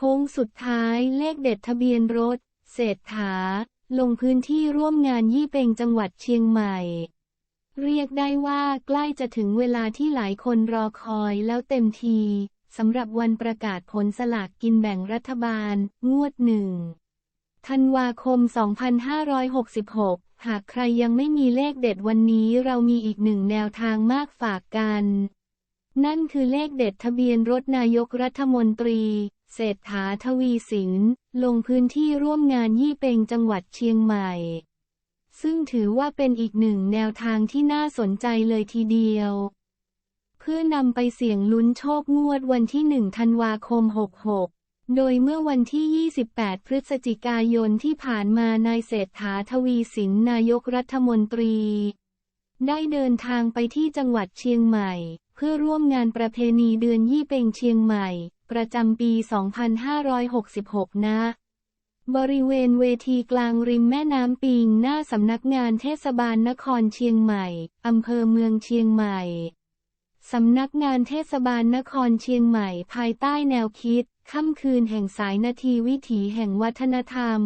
ค้งสุดท้ายเลขเด็ดทะเบียนรถ เศรษฐา ลงพื้นที่ร่วมงานยี่เปงจังหวัดเชียงใหม่ เรียกได้ว่าใกล้จะถึงเวลาที่หลายคนรอคอยแล้วเต็มทีสำหรับวันประกาศผลสลากกินแบ่งรัฐบาล งวดหนึ่งธันวาคม 2566 หากใครยังไม่มีเลขเด็ดวันนี้เรามีอีกหนึ่งแนวทางมากฝากกัน นั่นคือเลขเด็ดทะเบียนรถนายกรัฐมนตรี เศรษฐาทวีสิน ลงพื้นที่ร่วมงานยี่เปงจังหวัดเชียงใหม่ ซึ่งถือว่าเป็นอีกหนึ่งแนวทางที่น่าสนใจเลยทีเดียว เพื่อนำไปเสี่ยงลุ้นโชคงวดวันที่ 1 ธันวาคม 66โดยเมื่อวันที่ 28 พฤศจิกายนที่ผ่านมานายเศรษฐาทวีสินนายกรัฐมนตรี ได้เดินทางไปที่จังหวัดเชียงใหม่ เพื่อร่วมงานประเพณีเดือนยี่เป็งเชียงใหม่ ประจำปี 2566 นะ บริเวณเวทีกลางริมแม่น้ำปิงหน้าสำนักงานเทศบาลนครเชียงใหม่ อำเภอเมืองเชียงใหม่ สำนักงานเทศบาลนครเชียงใหม่ภายใต้แนวคิด ค่ำคืนแห่งสายนาทีวิถีแห่งวัฒนธรรม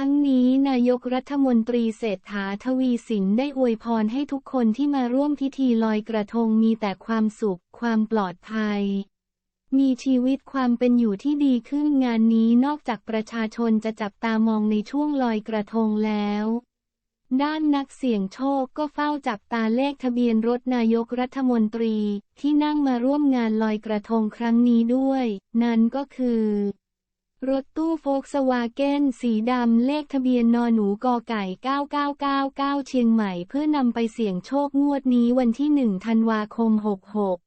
ทั้งนี้นายกรัฐมนตรีเศรษฐาทวีสินได้อวยพรให้ทุกคนที่มาร่วมพิธีลอยกระทงมีแต่ความสุข ความปลอดภัย มีชีวิตความเป็นอยู่ที่ดีขึ้นงานนี้นอกจากประชาชนจะจับตามองในช่วงลอยกระทงแล้ว ด้านนักเสี่ยงโชคก็เฝ้าจับตาเลขทะเบียนรถนายกรัฐมนตรีที่นั่งมาร่วมงานลอยกระทงครั้งนี้ด้วย นั่นก็คือ รถตู้โฟกสวาเกนสีดำเลขทะเบียนนอหนูกอไก่ 9999 เชียงใหม่เพื่อนำไปเสี่ยงโชคงวดนี้วันที่ 1 ธันวาคม 66